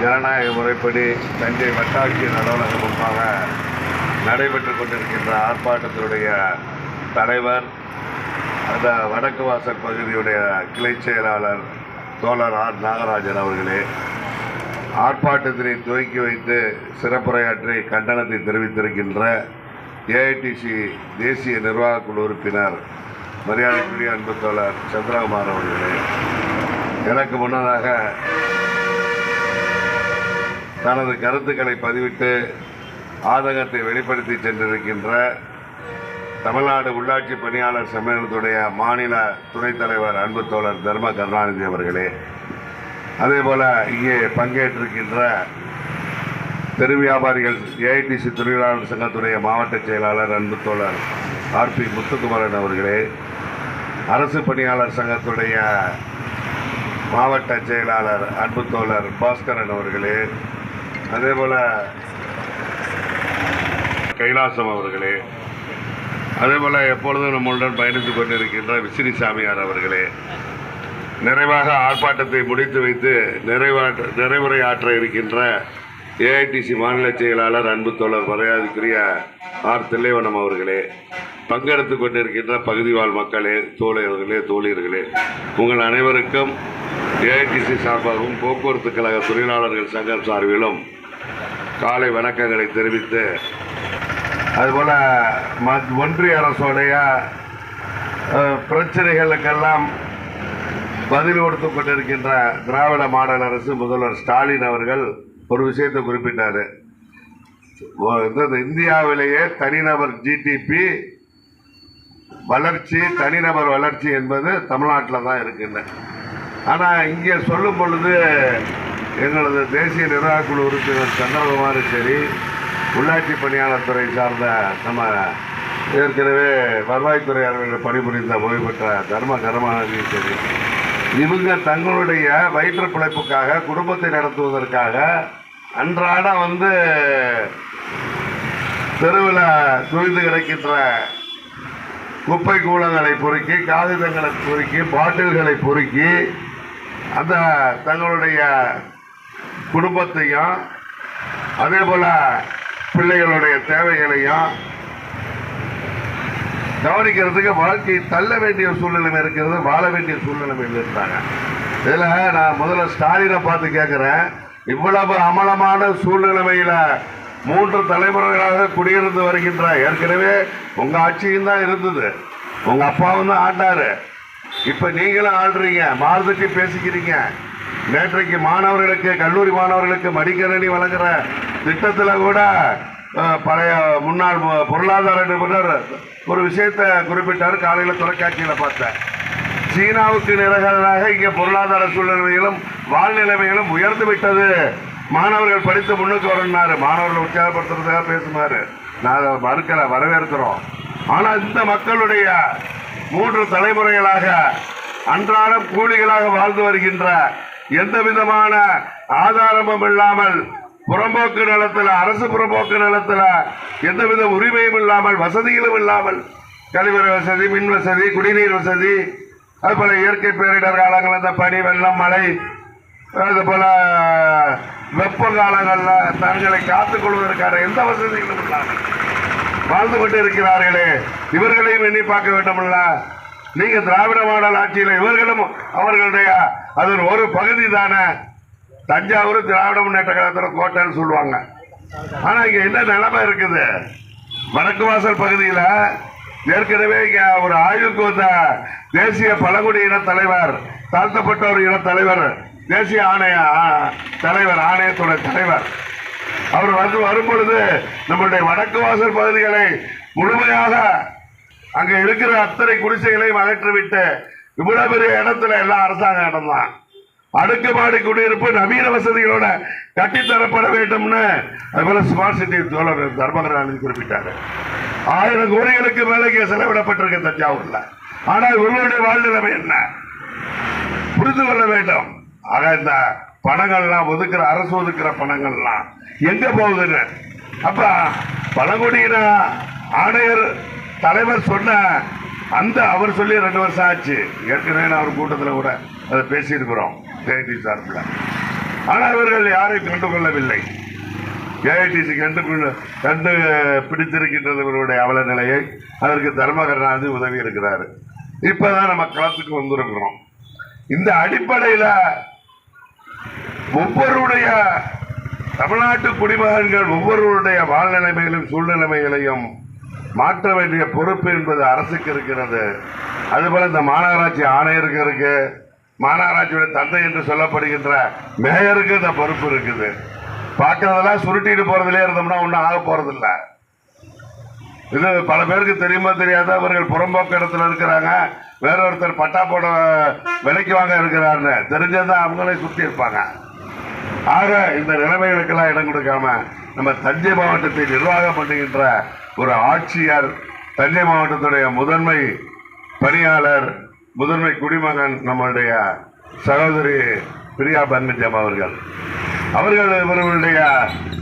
ஜனநாயக முறைப்படி தஞ்சை வட்டாட்சியர் அலுவலகம் முன்பாக நடைபெற்று கொண்டிருக்கின்ற ஆர்ப்பாட்டத்தினுடைய தலைவர் அந்த வடக்கு வாசல் பகுதியுடைய கிளை செயலாளர் தோழர் ஆர். நாகராஜன் அவர்களே ஆர்ப்பாட்டத்தினை துவக்கி வைத்து சிறப்புரையாற்றி கண்டனத்தை தெரிவித்திருக்கின்ற ஏஐடிசி தேசிய நிர்வாகக் குழு உறுப்பினர் மரியாதைக்குரிய அன்பு தோழர் சந்திரகுமார் அவர்களே எனக்கு முன்னதாக தனது கருத்துக்களை பதிவிட்டு ஆதங்கத்தை வெளிப்படுத்தி சென்றிருக்கின்ற தமிழ்நாடு உள்ளாட்சி பணியாளர் சம்மேளனத்துடைய மாநில துணைத் தலைவர் அன்பு தோழர் தர்ம கருணாநிதி அவர்களே அதே போல் இங்கே பங்கேற்றிருக்கின்ற தெரு வியாபாரிகள் ஏஐடிசி தொழிலாளர் சங்கத்துடைய மாவட்ட செயலாளர் அன்பு தோழர் ஆர்பி முத்துக்குமரன் அவர்களே அரசு பணியாளர் சங்கத்துடைய மாவட்ட செயலாளர் அன்பு தோழர் பாஸ்கரன் அவர்களே அதே போல கைலாசம் அவர்களே அதே போல எப்பொழுதும் நம்மளுடன் பயணித்துக் கொண்டிருக்கின்ற விசிறி சாமியார் அவர்களே நிறைவாக ஆர்ப்பாட்டத்தை முடித்து வைத்து நிறைவாற்ற நிறைவுரையாற்ற இருக்கின்ற ஏஐடிசி மாநில செயலாளர் அன்பு தோழர் மரியாதைக்குரிய ஆர் தில்லைவனம் அவர்களே பங்கெடுத்துக் கொண்டிருக்கின்ற பகுதி வாழ் மக்களே தோழர்களே தோழியர்களே உங்கள் அனைவருக்கும் ஏஐடிசி சார்பாகவும் போக்குவரத்து கழக தொழிலாளர்கள் சங்கம் சார்பிலும் காலை வணக்கங்களை தெரிவித்து அதுபோல் மத் ஒன்றிய அரசுடைய பிரச்சனைகளுக்கெல்லாம் பதில் கொடுத்து கொண்டிருக்கின்ற திராவிட மாடல் அரசு முதல்வர் ஸ்டாலின் அவர்கள் ஒரு விஷயத்தை குறிப்பிட்டார். இந்தியாவிலேயே தனிநபர் ஜிடிபி வளர்ச்சி தனிநபர் வளர்ச்சி என்பது தமிழ்நாட்டில் தான் இருக்குன்னு. ஆனால் இங்கே சொல்லும் பொழுது எங்களது தேசிய நிர்வாக குழு உறுப்பினர் சந்திரகுமார் சரி உள்ளாட்சி பணியாளர் துறை சார்ந்த நம்ம ஏற்கனவே வருவாய்த்துறை அலுவலர்கள் பணிபுரிந்த ஓய்வு பெற்ற தர்ம கருமானதி சரி இவங்க தங்களுடைய வயிற்று பிழைப்புக்காக குடும்பத்தை நடத்துவதற்காக அன்றாட வந்து தெருவில் குவிந்து கிடக்கின்ற குப்பை கூலங்களை பொறுக்கி காகிதங்களை பொறுக்கி பாட்டில்களை பொறுக்கி அந்த தங்களுடைய குடும்பத்தையும் அதே போல் பிள்ளைகளுடைய தேவைகளையும் கவனிக்கிறதுக்கு வாழ்க்கையை தள்ள வேண்டிய சூழ்நிலை இருக்கிறது வாழ வேண்டிய சூழ்நிலையில் இருந்தாங்க இதில் நான் முதல்ல ஸ்டாலினை பார்த்து கேட்குறேன் இவ்வளவு அமலமான சூழ்நிலைமையில் மூன்று தலைமுறைகளாக குடியிருந்து வருகின்ற ஏற்கனவே உங்கள் ஆட்சியும் தான் இருந்தது. உங்கள் அப்பாவும் தான் ஆண்டாரு. இப்போ நீங்களும் ஆள்றீங்க மாறுதட்டி பேசிக்கிறீங்க. நேற்றைக்கு மாணவர்களுக்கு கல்லூரி மாணவர்களுக்கு மடிக்கணி வழங்குற திட்டத்தில் கூட பழைய முன்னாள் பொருளாதார நிபுணர் ஒரு விஷயத்தை குறிப்பிட்டார் காலையில் தொலைக்காட்சியில் பார்த்தேன். சீனாவுக்கு நிலகராக இங்கே பொருளாதார சூழ்நிலைகளும் வாழ்நிலைமைகளும் உயர்ந்து விட்டது. மாணவர்கள் படித்து முன்னுக்கு வரணும்னாரு. மாணவர்களை உற்சாகப்படுத்துறதுக்காக பேசுமாரு நான் மறுக்கல வரவேற்கிறோம். ஆனால் இந்த மக்களுடைய மூன்று தலைமுறைகளாக அன்றாடம் கூலிகளாக வாழ்ந்து வருகின்ற எந்த விதமான ஆதாரமும் இல்லாமல் புறம்போக்கு நிலத்தில் அரசு புறம்போக்கு நிலத்தில் எந்தவித உரிமையும் இல்லாமல் வசதிகளும் இல்லாமல் கழிவறை வசதி மின் வசதி குடிநீர் வசதி அதுபோல் இயற்கை பேரிடர் காலங்கள் அந்த பனி வெள்ளம் மழை அதுபோல் வெப்ப காலங்களில் தங்களை காத்துக்கொள்வதற்கான எந்த வசதிகளும் இல்லாமல் வாழ்ந்து கொண்டு இருக்கிறார்களே இவர்களையும் எண்ணி பார்க்க வேண்டும்ல நீங்க திராவிட மாடல் ஆட்சியில் இவர்களும் அவர்களுடைய அதன் ஒரு பகுதி தானே தஞ்சாவூர் திராவிட முன்னேற்ற கழகத்தில் கோட்டைன்னு சொல்லுவாங்க. ஆனா இங்க என்ன நிலைமை இருக்குது? வடக்கு வாசல் பகுதியில் ஏற்கனவே இங்க ஒரு ஆய்வுக்கு வந்த தேசிய பழங்குடியின தலைவர் தாழ்த்தப்பட்ட ஒரு இன தலைவர் தேசிய ஆணைய தலைவர் ஆணையத்தோட தலைவர் அவர் வந்து வரும்பொழுது நம்மளுடைய வடக்கு வாசல் பகுதிகளை முழுமையாக அங்க இருக்கிற அத்தனை குடிசைகளையும் அகற்றிவிட்டு இவ்வளவு பெரிய இடத்துல எல்லாம் அரசாங்க இடம் தான் அடுக்குமாடி குடியிருப்பு நவீன வசதிகளோட கட்டித்தரப்பட வேண்டும்னு அதுபோல ஸ்மார்ட் சிட்டி தோழர் தர்மகராஜன் குறிப்பிட்டாரு. ஆயிரம் கோடிகளுக்கு மேலே இங்கே செலவிடப்பட்டிருக்கு தஞ்சாவூர்ல. ஆனா இவர்களுடைய வாழ்நிலைமை என்ன? புரிந்து கொள்ள வேண்டும். ஆக இந்த பணங்கள்லாம் ஒதுக்குற அரசு ஒதுக்குற பணங்கள்லாம். எங்க போகுதுன்னு? அப்ப பழங்குடியின ஆணையர் தலைவர் சொன்ன அந்த அவர் சொல்லி ரெண்டு வருஷம் ஆச்சு. ஏற்கனவே நான் ஒரு கூட்டத்தில் கூட அதை பேசியிருக்கிறோம் ஏஐடி சார்பில். ஆனால் இவர்கள் யாரையும் கண்டுகொள்ளவில்லை ஏஐடிசி கண்டு கண்டு பிடித்திருக்கின்றது இவருடைய அவல நிலையை அதற்கு தர்மகருணாநிதி உதவி இருக்கிறார். இப்பதான் நம்ம களத்துக்கு வந்திருக்கிறோம். இந்த அடிப்படையில் ஒவ்வொருடைய தமிழ்நாட்டு குடிமகன்கள் ஒவ்வொருவருடைய வாழ்நிலைமையிலும் சூழ்நிலைமைகளையும் மாற்ற வேண்டிய பொறுப்பு என்பது அரசுக்கு இருக்கிறது. அதுபோல இந்த மாநகராட்சி ஆணையருக்கு இருக்கு. மாநகராட்சியுடைய தந்தை என்று சொல்லப்படுகின்ற மேயருக்கு இந்த பொறுப்பு இருக்குது. பார்க்கறதெல்லாம் சுருட்டிட்டு போறதுலே இருந்தோம்னா ஒன்றும் ஆக போறதில்ல. இது பல பேருக்கு தெரியுமா தெரியாத அவர்கள் புறம்போக்கு இடத்துல இருக்கிறாங்க. வேற ஒருத்தர் பட்டா போட விலைக்கு வாங்க இருக்கிறாருன்னு தெரிஞ்சதான் அவங்களே சுற்றி இருப்பாங்க. ஆக இந்த நிலைமைகளுக்கெல்லாம் இடம் கொடுக்காம நம்ம தஞ்சை மாவட்டத்தை நிர்வாகம் பண்ணுகின்ற ஒரு ஆட்சியர் தஞ்சை மாவட்டத்துடைய முதன்மை பணியாளர் முதன்மை குடிமகன் நம்மளுடைய சகோதரி பிரியா பன்னிஜம் அவர்கள். அவர்கள் இவர்களுடைய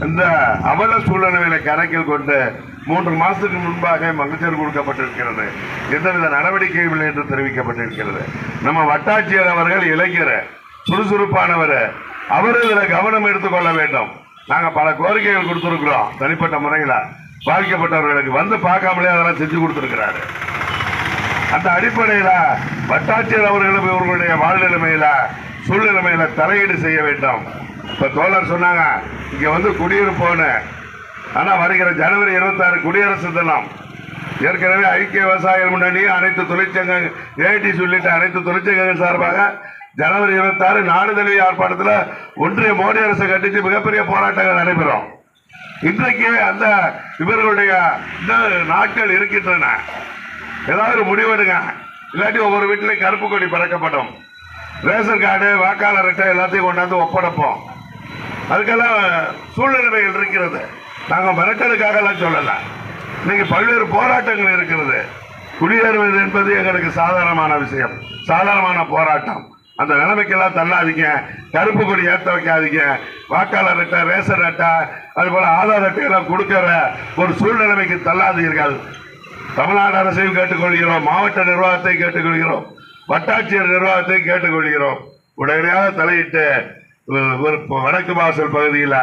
இந்த அவல சூழ்நிலைகளை கணக்கில் கொண்டு மூன்று மாதத்துக்கு முன்பாக மகச்சர் கொடுக்கப்பட்டிருக்கிறது. எந்தவித நடவடிக்கையும் இல்லை என்று தெரிவிக்கப்பட்டிருக்கிறது. நம்ம வட்டாட்சியர் அவர்கள் இளைஞர் சுறுசுறுப்பானவர். அவர் இதில் கவனம் எடுத்துக்கொள்ள வேண்டும். நாங்க பல கோரிக்கைகள் கொடுத்திருக்கிறோம் தனிப்பட்ட முறையில். பாதிக்கப்பட்டவர்களுக்கு வந்து பார்க்காமலே அதெல்லாம் செஞ்சு கொடுத்திருக்கிறாரு. அந்த அடிப்படையில வட்டாட்சியர் அவர்களும் இவர்களுடைய வாழ்நிலைமையில சூழ்நிலைமையில தலையீடு செய்ய வேண்டும். இப்ப தோழர் சொன்னாங்க இங்க வந்து குடியிருப்போன்னு. ஆனா வருகிற ஜனவரி 26 குடியரசு தினம். ஏற்கனவே ஐக்கிய விவசாயிகள் முன்னணி அனைத்து தொழிற்சங்கங்கள் ஏடி சொல்லிட்டு அனைத்து தொழிற்சங்கங்கள் சார்பாக ஜனவரி 26 நாடு தழுவிய ஆர்ப்பாட்டத்தில் ஒன்றிய மோடி அரசை கண்டித்து மிகப்பெரிய போராட்டங்கள் நடைபெறும். இன்றைக்கு அந்த இவர்களுடைய நாட்கள் இருக்கின்றன. ஏதாவது ஒரு முடிவெடுங்க இல்லாட்டி ஒவ்வொரு வீட்டிலையும் கருப்பு கொடி பறக்கப்படும். ரேஷன் கார்டு வாக்காளர் அட்டை எல்லாத்தையும் கொண்டாந்து ஒப்படைப்போம். அதுக்கெல்லாம் சூழ்நிலைகள் இருக்கிறது. நாங்கள் மிரட்டலுக்காகலாம் எல்லாம் இன்னைக்கு பல்வேறு போராட்டங்கள் இருக்கிறது. குடியேறுவது என்பது எங்களுக்கு சாதாரணமான விஷயம். சாதாரணமான போராட்டம். அந்த நிலைமைக்கெல்லாம் தள்ளாதீங்க. கருப்பு கொடி ஏற்ற வைக்காதீங்க. வாக்காளர் அட்டை ரேஷன் அட்டை அதுபோல் ஆதார் அட்டையெல்லாம் கொடுக்கிற ஒரு சூழ்நிலைமைக்கு தள்ளாதீர்கள். தமிழ்நாடு அரசையும் கேட்டுக்கொள்கிறோம். மாவட்ட நிர்வாகத்தை கேட்டுக்கொள்கிறோம். வட்டாட்சியர் நிர்வாகத்தை கேட்டுக்கொள்கிறோம். உடனடியாக தலையிட்டு ஒரு வடக்கு வாசல் பகுதியில்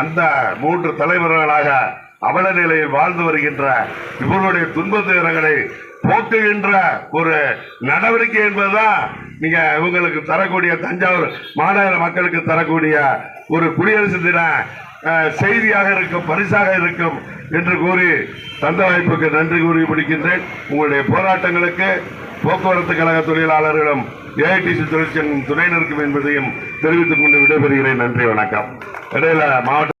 அந்த மூன்று தலைவர்களாக அவல நிலையில் வாழ்ந்து வருகின்ற இவர்களுடைய துன்ப துயரங்களை போக்குகின்ற ஒரு நடவடிக்கை என்பதுதான் நீங்க இவங்களுக்கு தரக்கூடிய தஞ்சாவூர் மாநகர மக்களுக்கு தரக்கூடிய ஒரு குடியரசு தின செய்தியாக இருக்கும் பரிசாக இருக்கும் என்று கூறி தந்த வாய்ப்புக்கு நன்றி கூறி முடிக்கின்றேன். உங்களுடைய போராட்டங்களுக்கு போக்குவரத்து கழக தொழிலாளர்களும் ஏஐடிசி தொழிற்சங்கம் துணை நிற்கும் என்பதையும் தெரிவித்துக் கொண்டு விடைபெறுகிறேன். நன்றி வணக்கம். இடையில மாவட்ட